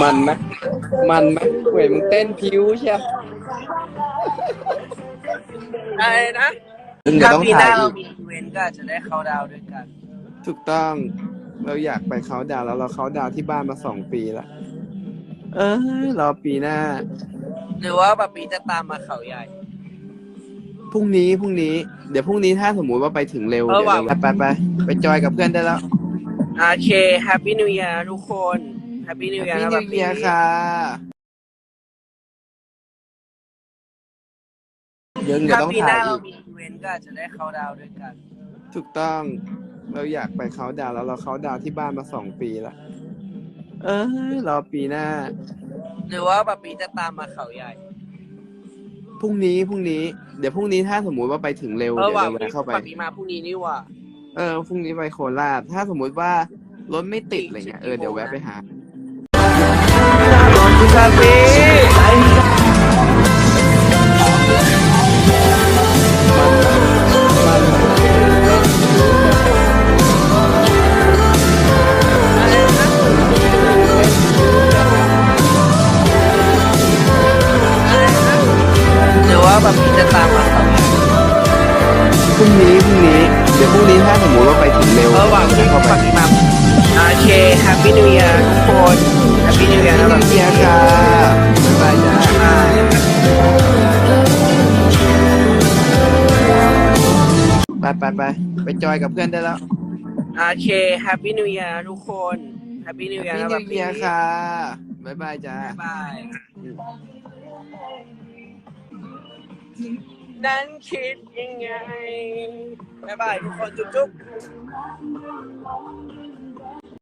มันไหมมันไหมเว้ยมึงเต้นผิวใช่อะไรนะมึงเดี๋ยวถ้าต้องปีหถ่าน้ายเรามีอีเวนต์ก็อาจจะได้เข้าดาวน์ด้วยกัน ถูกต้อง เราอยากไปเขาน์ดาวน์แล้วเราเขาน์ดาวน์ที่บ้านมาสองปีละเออรอปีหน้า หรือว่าปะปีจะตามมาเขาใหญ่ พรุ่งนี้พรุ่งนี้ เดี๋ยวพรุ่งนี้ถ้าสมมุติว่าไปถึงเร็วเออเดี๋ยวว่ะไปไปไปไปจอยกับเพื่อนได้แล้ว โอเคแฮปปี้นิว e ย r ทุกคนแฮปปี้นิว e ย r พี่นะนิปะวปีเยียร์ค่ะเดี๋ยวเดี๋ยวถ้าต้องปีหถ่าน้ายเราอีกมีอีเวนต์ก็อาจจะได้เข้าดาวน์ด้วยกัน ถูกต้อง เราอยากไปเขาน์ดาวน์แล้วเราเขาน์ดาวน์ที่บ้านมาสองปีละเออรอปีหน้า หรือว่าปะปีจะตามมาเขาใหญ่ พรุ่งนี้พรุ่งนี้ เดี๋ยวพรุ่งนี้ถ้าสมมุติว่าไปถึงเร็วเออเดี๋ยวว่ะเราแวะเข้าไปปะปีมาพรุ่งนี้นี่ว่ะ เออพรุ่งนี้ไปโคราชถ้าสมมุติว่ารถไม่ติดอะไรเงี้ยเออเดี๋ยวแวะไปหาคุณปะปีหรือว่าปะปีจะตามมาเขาใหญ่พรุ่งนี้พรุ่งนี้ เดี๋ยวพรุ่งนี้ถ้าสมมุติว่าไปถึงเร็วเออว่ะเดี๋ยวแวะเข้าไปปะปีมาโอเคแฮปปี้นิว e ย r ทุกคนแฮปปี้นิว e ย r พี่นะนิปะวปีเยียร์ค่ะบ๊ายบายจ้าไปไปไปไปจอยกับเพื่อนได้แล้ว โอเคแฮปปี้นิว e ย r ทุกคนแฮปปี้นิว e ย r พี่นะนิปะวปีเยียร์ค่ะบ๊ายบายจ้าบ๊ายบาย นั้นคิดยังไงบ๊ายบายทุกคนจุ๊บจุ๊บ